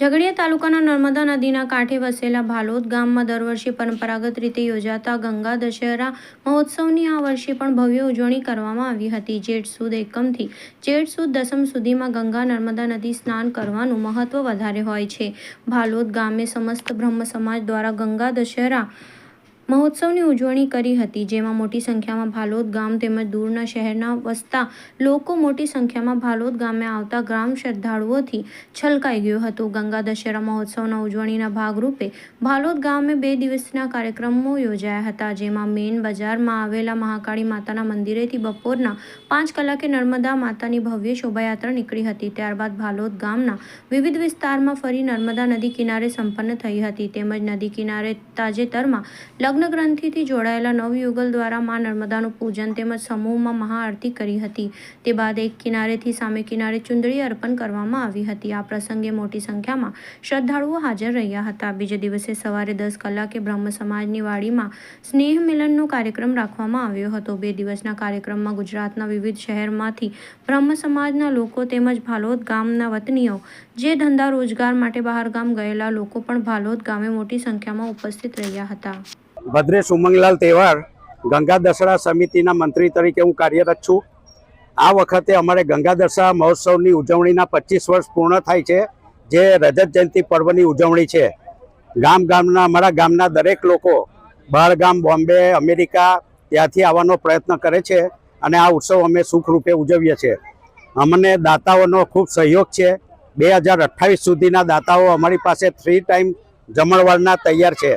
ઝઘડિયા તાલુકાના નર્મદા નદીના કાંઠે વસેલા ભાલોદ ગામમાં દર વર્ષે પરંપરાગત રીતે યોજાતા ગંગા દશેરા મહોત્સવની આ વર્ષે પણ ભવ્ય ઉજવણી કરવામાં આવી હતી. જેઠ સુદ એકમથી જેઠ સુદ દસમ સુધીમાં ગંગા નર્મદા નદી સ્નાન કરવાનું મહત્વ વધારે હોય છે. ભાલોદ ગામે સમસ્ત બ્રહ્મ સમાજ દ્વારા ગંગા દશેરા મહોત્સવની ઉજવણી કરી હતી, જેમાં મોટી સંખ્યામાં ભાલોદ ગામ તેમજ દૂરના શહેરના વસતા લોકો મોટી સંખ્યામાં ભાલોદ ગામે આવતા ગ્રામ શ્રદ્ધાળુઓથી છલકાઈ ગયું હતું. ગંગા દશેરા મહોત્સવના ઉજવણીના ભાગરૂપે ભાલોદ ગામે બે દિવસના કાર્યક્રમો યોજાયા હતા, જેમાં મેઇન બજારમાં આવેલા મહાકાળી માતાના મંદિરેથી બપોરના પાંચ કલાકે નર્મદા માતાની ભવ્ય શોભાયાત્રા નીકળી હતી. ત્યારબાદ ભાલોદ ગામના વિવિધ વિસ્તારમાં ફરી નર્મદા નદી કિનારે સંપન્ન થઈ હતી તેમજ નદી કિનારે તાજેતરમાં લગ્ન ગ્રંથિથી જોડાયેલા નવયુગલ દ્વારા મા નર્મદાનું પૂજન તેમજ સમૂહમાં મહાઆરતી કરી હતી. તે બાદ એક કિનારેથી સામે કિનારે ચુંદડી અર્પણ કરવામાં આવી હતી. આ પ્રસંગે મોટી સંખ્યામાં શ્રદ્ધાળુઓ હાજર રહ્યા હતા. બીજે દિવસે સવારે દસ કલાકે બ્રહ્મ સમાજની વાડીમાં સ્નેહ મિલનનો કાર્યક્રમ રાખવામાં આવ્યો હતો. બે દિવસના કાર્યક્રમમાં ગુજરાતના વિવિધ શહેરમાંથી બ્રહ્મ સમાજના લોકો તેમજ ભાલોદ ગામના વતનીઓ, જે ધંધા રોજગાર માટે બહાર ગામ ગયેલા લોકો પણ ભાલોદ ગામે મોટી સંખ્યામાં ઉપસ્થિત રહ્યા હતા. ભદ્રેશ ઉમંગલાલ તહેવાર ગંગા દસરા સમિતિના મંત્રી તરીકે હું કાર્યરત છું. આ વખતે અમારે ગંગા દસરા મહોત્સવની ઉજવણીના પચીસ વર્ષ પૂર્ણ થાય છે, જે રજત જયંતિ પર્વની ઉજવણી છે. ગામ ગામના, અમારા ગામના દરેક લોકો બહાર બોમ્બે, અમેરિકા ત્યાંથી આવવાનો પ્રયત્ન કરે છે અને આ ઉત્સવ અમે સુખરૂપે ઉજવીએ છીએ. અમને દાતાઓનો ખૂબ સહયોગ છે. બે હજાર અઠ્ઠાવીસ સુધીના દાતાઓ અમારી પાસે થ્રી ટાઈમ જમણવારના તૈયાર છે.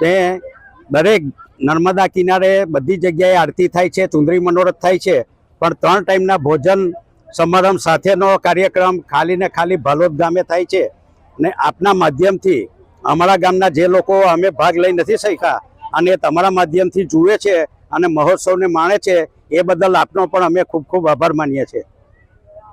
તે દરેક નર્મદા કિનારે બધી જગ્યાએ આરતી થાય છે, ચુંદરી મનોરથ થાય છે, પણ ત્રણ ટાઈમના ભોજન સમારંભ સાથેનો કાર્યક્રમ ખાલી ને ખાલી ભાલોદ ગામે થાય છે. ને આપના માધ્યમથી અમારા ગામના જે લોકો અમે ભાગ લઈ નથી શક્યા અને એ તમારા માધ્યમથી જુએ છે અને મહોત્સવને માણે છે, એ બદલ આપનો પણ અમે ખૂબ ખૂબ આભાર માનીએ છીએ.